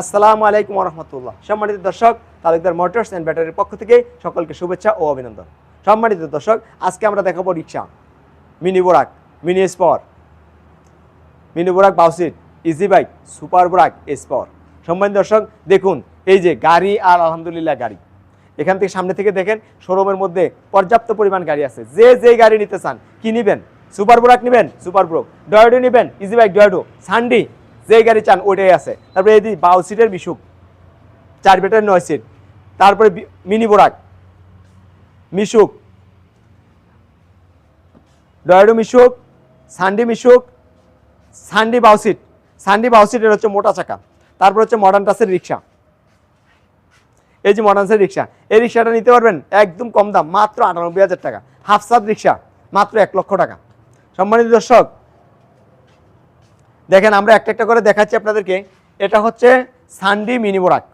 আসসালামু আলাইকুম রহমতুল্লাহ সম্মানিত দর্শক, তালুকদার মোটরস অ্যান্ড ব্যাটারির পক্ষ থেকে সকলকে শুভেচ্ছা ও অভিনন্দন। সম্মানিত দর্শক, আজকে আমরা দেখাবো রিক্সা মিনি বোরাক, মিনি স্পর। মিনি বোরাক বাউসিট ইজি বাইক, সুপার বোরাক, স্পর। সম্মানিত দর্শক, দেখুন, এই যে গাড়ি আর আলহামদুলিল্লাহ গাড়ি। এখান থেকে সামনে থেকে দেখেন, শোরুমের মধ্যে পর্যাপ্ত পরিমাণ গাড়ি আছে। যে যে গাড়ি নিতে চান, কি নিবেন? সুপার বোরাক নেবেন? Super broke. ডয়েডো নেবেন? Easy bike ডয়েডো। সানডি যে গাড়ি চান ওইটাই আছে। তারপরে এই বাউ সিটের বিশুক চার বেটার নয় সিট। তারপরে মিনি বোরাক, মিশুক, ডয়েডো মিশুক, সানডি মিশুক, সানডি বাউসিট সানডি বাউসিটের হচ্ছে মোটা চাকা, তারপর হচ্ছে মডার্ন টাসের রিক্সা। এই যে মডার্ন টাসের রিক্সা, এই রিক্সাটা নিতে পারবেন একদম কম দাম, মাত্র আটানব্বই হাজার টাকা। হাফ সাত রিক্সা, মাত্র এক লক্ষ টাকা। সম্মানিত দর্শক দেখেন, আমরা একটা একটা করে দেখাচ্ছি আপনাদেরকে। এটা হচ্ছে সানডি মিনি বোরাক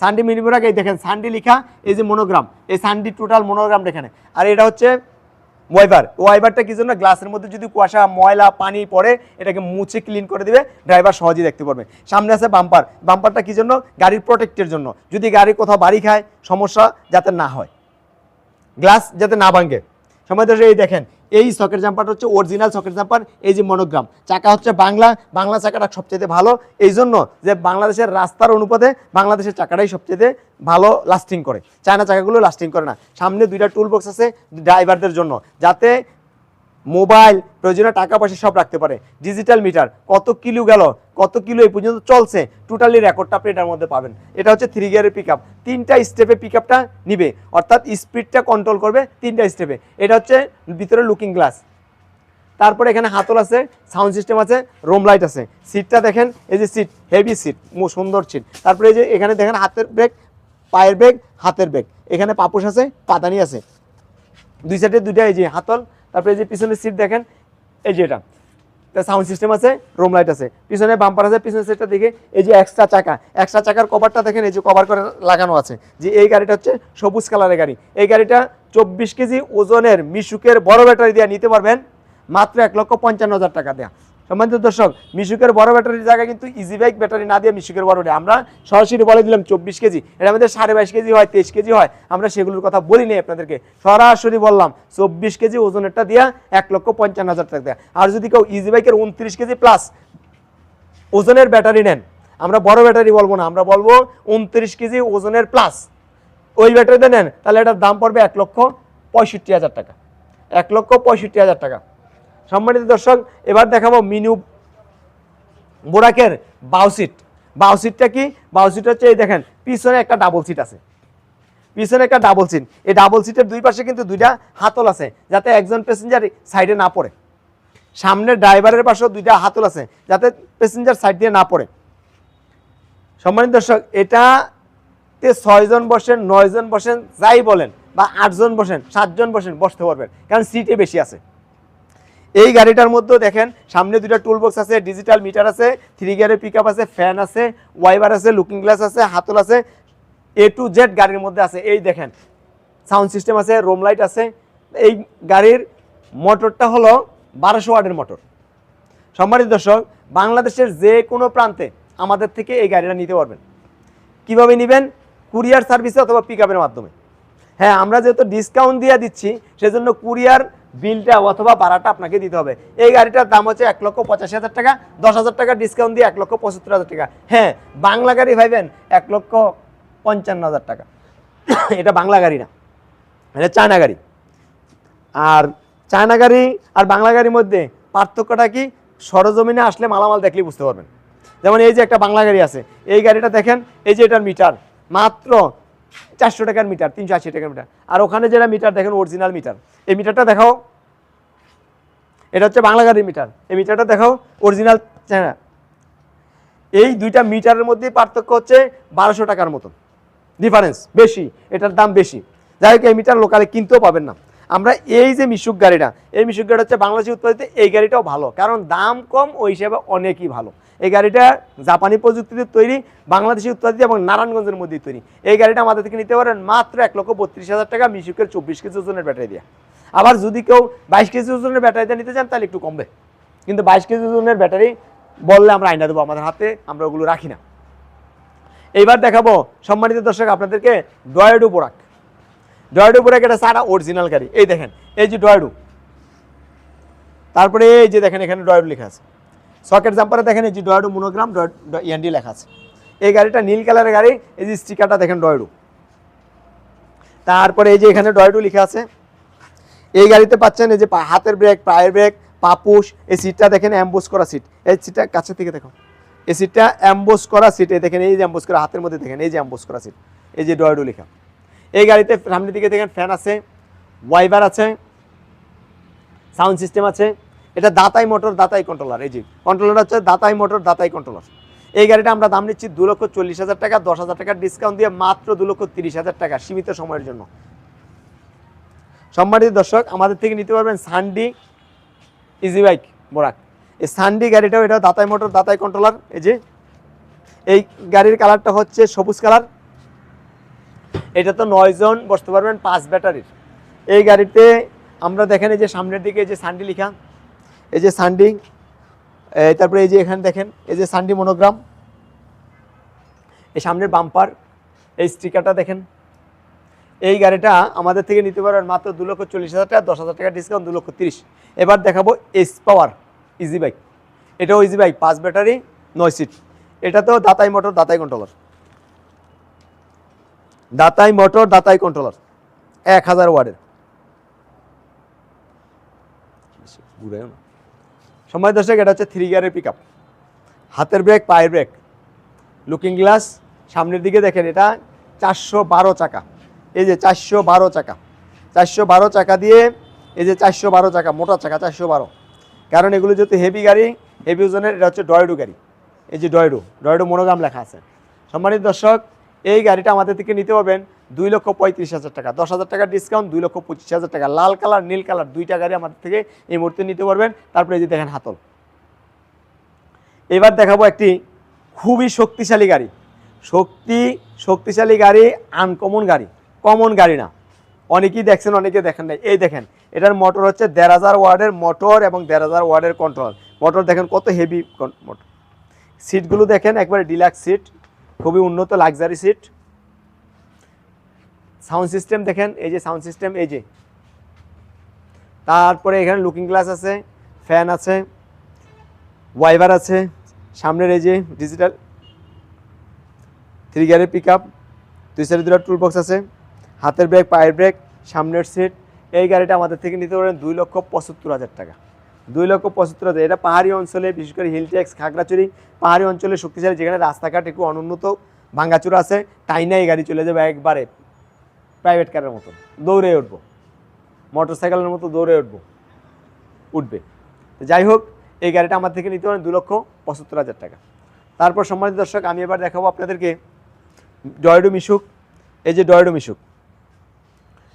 সানডি মিনি এই দেখেন, সানডি লিখা, এই যে মনোগ্রাম এই সানডি টোটাল মনোগ্রাম এখানে আর এটা হচ্ছে ওয়াইবার। ওয়াইবারটা কি জন্য? গ্লাসের মধ্যে যদি কুয়াশা, ময়লা, পানি পড়ে, এটাকে মুছে ক্লিন করে দিবে ড্রাইভার সহজেই দেখতে পারবে। সামনে আছে বাম্পার বাম্পারটা কি জন্য? গাড়ির প্রোটেক্টের জন্য। যদি গাড়ি কোথাও বাড়ি খায়, সমস্যা যাতে না হয়। গ্লাস যাতে না ভাঙে। সময় এই দেখেন এই সকেট জাম্পারটা হচ্ছে অরিজিনাল সকেট জাম্পার এই যে মনোগ্রাম চাকা হচ্ছে বাংলা বাংলা চাকাটা সবচেয়ে ভালো। এই জন্য যে বাংলাদেশের রাস্তার অনুপাতে বাংলাদেশের চাকাটাই সবচেয়ে ভালো লাস্টিং করে। চায়না চাকাগুলো লাস্টিং করে না। সামনে দুইটা টুল বক্স আছে ড্রাইভারদের জন্য। যাতে মোবাইল, প্রয়োজনীয় টাকা পয়সা সব রাখতে পারে। ডিজিটাল মিটার, কত কিলো গেল, কত কিলো এই পর্যন্ত চলছে টোটালি রেকর্ডটা আপনি এটার মধ্যে পাবেন। এটা হচ্ছে থ্রি গিয়ারের পিক তিনটা স্টেপে পিক আপটা নিবে, অর্থাৎ স্পিডটা কন্ট্রোল করবে তিনটা স্টেপে এটা হচ্ছে ভিতরে লুকিং গ্লাস তারপরে এখানে হাতল আছে সাউন্ড সিস্টেম আছে রোম লাইট আছে। সিটটা দেখেন, এই যে সিট হেভি সিট সুন্দর সিট তারপরে এই যে এখানে দেখেন হাতের ব্রেক পায়ের ব্রেক হাতের ব্রেক এখানে পাপুস আছে, পাতানি আছে। দুই সাইডে দুইটা এই যে হাতল তারপরে যে পিছনের সিট দেখেন, এই যে এটা। সাউন্ড সিস্টেম আছে রুম লাইট আছে। পিছনে বাম্পার আছে, পিছনের সিটটা দেখে এই যে এক্সট্রা চাকা। এক্সট্রা চাকার কভারটা দেখেন, এই যে কভার করে লাগানো আছে। যে এই গাড়িটা হচ্ছে সবুজ কালারের গাড়ি। এই গাড়িটা চব্বিশ কেজি ওজনের মিশুকের বড় ব্যাটারি দেওয়া নিতে পারবেন, মাত্র এক লক্ষ পঞ্চান্ন হাজার টাকা দেয়া। সম্মানিত দর্শক, মিশুকের বড় ব্যাটারির জায়গায় কিন্তু ইজি বাইক ব্যাটারি না দিয়ে মিশুকের বড়। আমরা সরাসরি বলে দিলাম চব্বিশ কেজি। এটা আমাদের সাড়ে বাইশ কেজি হয়, তেইশ কেজি হয়। আমরা সেগুলোর কথা বলি নাই আপনাদেরকে। সরাসরি বললাম, চব্বিশ কেজি ওজনেরটা দিয়া এক লক্ষ পঞ্চান্ন হাজার টাকা দেয়া। আর যদি কেউ ইজি বাইকের উনত্রিশ কেজি প্লাস ওজনের ব্যাটারি নেন, আমরা বড় ব্যাটারি বলব না, আমরা বলব উনত্রিশ কেজি ওজনের প্লাস ওই ব্যাটারিতে নেন, তাহলে এটার দাম পড়বে এক লক্ষ পঁয়ষট্টি হাজার টাকা। এক লক্ষ পঁয়ষট্টি হাজার টাকা। সম্মানিত দর্শক, এবার দেখাবো মিনু বোরাকের বাউসিট বাউসিটটা কি? বাউসিট হচ্ছে এই দেখেন, পিছনে একটা ডাবল সিট আছে। পিছনে একটা ডাবল সিট এই ডাবল সিটের দুই পাশে কিন্তু দুইটা হাতল আছে, যাতে একজন প্যাসেঞ্জার সাইডে না পড়ে। সামনে ড্রাইভারের পাশেও দুইটা হাতল আছে, যাতে প্যাসেঞ্জার সাইড দিয়ে না পড়ে। সম্মানিত দর্শক, এটাতে ছয়জন বসেন নয়জন বসেন, যাই বলেন, বা আটজন বসেন সাতজন বসেন, বসতে পারবেন। কারণ সিটে বেশি আছে। এই গাড়িটার মধ্যে দেখেন, সামনে দুইটা টুল বক্স আছে ডিজিটাল মিটার আছে থ্রি গিয়ারের পিক আছে ফ্যান আছে ওয়াইবার আছে লুকিং গ্লাস আছে, হাতল আছে এ টু জেড গাড়ির মধ্যে আছে। এই দেখেন সাউন্ড সিস্টেম আছে রোম লাইট আছে। এই গাড়ির মোটরটা হলো বারোশো ওয়ার্ডের মোটর সম্মানিত দর্শক, বাংলাদেশের যে কোনো প্রান্তে আমাদের থেকে এই গাড়িটা নিতে পারবেন। কীভাবে নেবেন? কুরিয়ার সার্ভিসে অথবা পিক মাধ্যমে। হ্যাঁ আমরা যেহেতু ডিসকাউন্ট দিয়ে দিচ্ছি, সেজন্য কুরিয়ার বিলটা অথবা ভাড়াটা আপনাকে দিতে হবে। এই গাড়িটার দাম হচ্ছে এক লক্ষ পঁচাশি হাজার টাকা, দশ হাজার টাকা ডিসকাউন্ট দিয়ে এক লক্ষ পঁচাত্তর হাজার টাকা। হ্যাঁ বাংলা গাড়ি ভাইবেন, এক লক্ষ পঞ্চান্ন হাজার টাকা। এটা বাংলা গাড়ি না, এটা চায়না গাড়ি। আর চায়না গাড়ি আর বাংলা গাড়ির মধ্যে পার্থক্যটা কি? সরজমিনে আসলে মালামাল দেখলেই বুঝতে পারবেন। যেমন এই যে একটা বাংলা গাড়ি আছে, এই গাড়িটা দেখেন, এই যে এটার মিটার, মাত্র চারশো টাকার মিটার, তিনশো আশি টাকার মিটার। আর ওখানে যেটা মিটার দেখেন অরিজিনাল মিটার। এই মিটারটা দেখাও। এটা হচ্ছে বাংলা গাড়ির মিটার। এই মিটারটা দেখাও অরিজিনাল চায়না এই দুইটা মিটারের মধ্যে পার্থক্য হচ্ছে বারোশো টাকার মতন। ডিফারেন্স বেশি, এটার দাম বেশি। যাই হোক, এই মিটার লোকালে কিনতেও পাবেন না। আমরা এই যে মিশুক গাড়িটা, এই মিশুক গাড়ি হচ্ছে বাংলাদেশে উৎপাদিত, এই গাড়িটাও ভালো। কারণ দাম কম, ওই হিসাবে অনেকই ভালো। এই গাড়িটা জাপানি প্রযুক্তিতে তৈরি, বাংলাদেশে উৎপাদিত এবং নারায়ণগঞ্জের মধ্যেই তৈরি। এই গাড়িটা আমাদের থেকে নিতে পারেন মাত্র এক লক্ষ বত্রিশ হাজার টাকা, মিশুকের চব্বিশ কেজি ওজনের ব্যাটারি দিয়ে। আবার যদি কেউ বাইশ কেজি ওজনের ব্যাটারি দিয়ে নিতে চান, তাহলে একটু কমবে। কিন্তু বাইশ কেজি ওজনের ব্যাটারি বললে আমরা আইনা দেবো আমাদের হাতে, আমরা ওগুলো রাখি না। এইবার দেখাবো সম্মানিত দর্শক আপনাদেরকে ডয়েডু বোরাক ডয়েডু বোরাক এটা সারা অরিজিনাল গাড়ি। এই দেখেন, এই যে ডয়েডু। তারপরে এই যে দেখেন, এখানে ডয়েডু লেখা আছে। সকেট জাম্পারে দেখেন এই যে ডয়েডু মনোগ্রাম ইয়ান্ডি লেখা আছে। এই গাড়িটা নীল কালারের গাড়ি, এই যে স্টিকারটা দেখেন ডয়েডু তারপরে এই যে এখানে ডয়েডু লেখা আছে। এই গাড়িতে পাচ্ছেন এই যে হাতের ব্রেক পায়ের ব্রেক পাপুশ এই সিটটা দেখেন অ্যাম্বোস করা সিট এই সিটটা কাছে থেকে দেখো এই সিটটা অ্যাম্বোস করা সিট এই দেখেন এই যে অ্যাম্বোস করা, হাতের মধ্যে দেখেন এই যে অ্যাম্বোস করা সিট এই যে ডয়েডু লেখা। এই গাড়িতে সামনের দিকে দেখেন ফ্যান আছে ওয়াইবার আছে সাউন্ড সিস্টেম আছে। এটা দাতাই মোটর, দাতাই কন্ট্রোলার এই যে কন্ট্রোলার হচ্ছে দাতাই মোটর, দাতাই কন্ট্রোলার এই গাড়িটা আমরা দাম নিচ্ছি দু লক্ষ চল্লিশ হাজার টাকা, দশ হাজার টাকার ডিসকাউন্ট দিয়ে মাত্র দু লক্ষ তিরিশ হাজার টাকা সীমিত সময়ের জন্য। সম্মানিত দর্শক, আমাদের থেকে নিতে পারবেন সানডি ইজি বাইক বোরাক এই সানডি গাড়িটাও এটা দাতাই মোটর, দাতাই কন্ট্রোলার এই যে এই গাড়ির কালারটা হচ্ছে সবুজ কালার এটা তো নয় জন বসতে পারবেন পাঁচ ব্যাটারির। এই গাড়িতে আমরা দেখেন এই যে সামনের দিকে যে সানডি লেখা। এই যে সানডি তারপরে এই যে এখানে দেখেন, এই যে সানডি মনোগ্রাম এই সামনের বাম্পার এই স্টিকারটা দেখেন। এই গাড়িটা আমাদের থেকে নিতে পারবেন মাত্র দু লক্ষ চল্লিশ হাজার টাকা, দশ হাজার টাকা ডিসকাউন্ট দু লক্ষ তিরিশ। এবার দেখাবো এস পাওয়ার ইজি বাইক এটাও ইজি বাইক পাঁচ ব্যাটারি, নয় সিট এটা তো দাতাই মোটর দাতাই কন্ট্রোলার দাতাই মোটর দাতাই কন্ট্রোলার এক হাজার ওয়ার্ডের। না। সময় দর্শক, এটা হচ্ছে থ্রি গিয়ারের পিক হাতের ব্রেক পায়ের ব্রেক লুকিং গ্লাস সামনের দিকে দেখেন এটা চারশো বারো চাকা। এই যে চারশো বারো চাকা। চারশো বারো চাকা দিয়ে এই যে চারশো বারো চাকা, মোটা চাকা, চারশো বারো। কারণ এগুলো যেহেতু হেভি গাড়ি হেভি ওজনের, এটা হচ্ছে ডয়ডু গাড়ি। এই যে ডয়ডু ডয়ডু মনোগ্রাম লেখা আছে। সম্মানিত দর্শক, এই গাড়িটা আমাদের থেকে নিতে পারবেন দুই লক্ষ পঁয়ত্রিশ হাজার টাকা। দশ হাজার টাকা ডিসকাউন্ট দুই লক্ষ পঁচিশ হাজার টাকা। লাল কালার, নীল কালার দুইটা গাড়ি আমাদের থেকে এই মুহূর্তে নিতে পারবেন। তারপরে এই যে দেখেন হাতল। এবার দেখাবো একটি খুবই শক্তিশালী গাড়ি। শক্তি, শক্তিশালী গাড়ি আনকমন গাড়ি। কমন গাড়ি না। অনেকেই দেখছেন, অনেকে দেখেন নাই। এই দেখেন, এটার মোটর হচ্ছে দেড় হাজার ওয়ার্ডের মোটর এবং দেড় হাজার ওয়ার্ডের কন্ট্রোল মোটর দেখেন কত হেভি মোটর সিটগুলো দেখেন, একবারে ডিলাক্স সিট খুবই উন্নত লাক্সারি সিট সাউন্ড সিস্টেম দেখেন, এই যে সাউন্ড সিস্টেম, এই যে। তারপরে এখানে লুকিং গ্লাস আছে, ফ্যান আছে, ওয়াইবার আছে, সামনের এই যে ডিজিটাল থ্রি গিয়ারের পিক আপ দুই সাইডে দুটো টুল বক্স আছে, হাতের ব্রেক পায়ের ব্রেক সামনের সিট এই গাড়িটা আমাদের থেকে নিতে পারেন দুই লক্ষ পঁচাত্তর হাজার টাকা। দুই লক্ষ পঁচাত্তর হাজার, এটা পাহাড়ি অঞ্চলে, বিশেষ করে হিল ট্যাক্স খাগড়াছড়ি, পাহাড়ি অঞ্চলে শক্তিশালী, যেখানে রাস্তাঘাট একটু অনুন্নত, ভাঙ্গাচুরা আছে টাইনা এই গাড়ি চলে যাবে একবারে? প্রাইভেট কারের মতো। দৌড়ে উঠবো। মোটর সাইকেলের মতো দৌড়ে উঠবো। উঠবে। তো যাই হোক, এই গাড়িটা আমার থেকে নিতে পারেন দু লক্ষ পঁচাত্তর হাজার টাকা। তারপর সম্মানিত দর্শক, আমি এবার দেখাবো আপনাদেরকে ডয়েডো মিশুক এই যে ডয়েডো মিশুক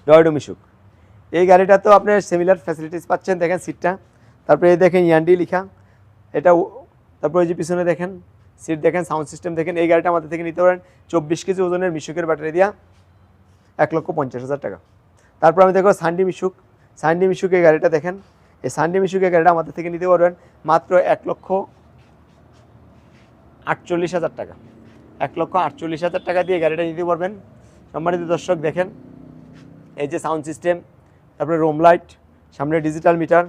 ডয়েডো মিশুক এই গাড়িটা তো আপনার সিমিলার ফ্যাসিলিটিস পাচ্ছেন, দেখেন সিটটা তারপরে এই দেখেন ইয়ান্ডি লিখা। এটা তারপরে এই যে পিছনে দেখেন সিট দেখেন সাউন্ড সিস্টেম দেখেন। এই গাড়িটা আমাদের থেকে নিতে পারেন চব্বিশ কেজি ওজনের মিশুকের ব্যাটারি দিয়া। এক লক্ষ পঞ্চাশ হাজার টাকা। তারপর আমি দেখো সান্ডি মিশুক। সান্ডি মিশুকের গাড়িটা দেখেন। এই সান্ডি মিশুকের গাড়িটা আমাদের থেকে নিতে পারবেন মাত্র এক লক্ষ আটচল্লিশ হাজার টাকা। এক লক্ষ আটচল্লিশ হাজার টাকা দিয়ে গাড়িটা নিতে পারবেন। সম্মানিত দর্শক দেখেন, এই যে সাউন্ড সিস্টেম তারপরে রোম লাইট সামনে ডিজিটাল মিটার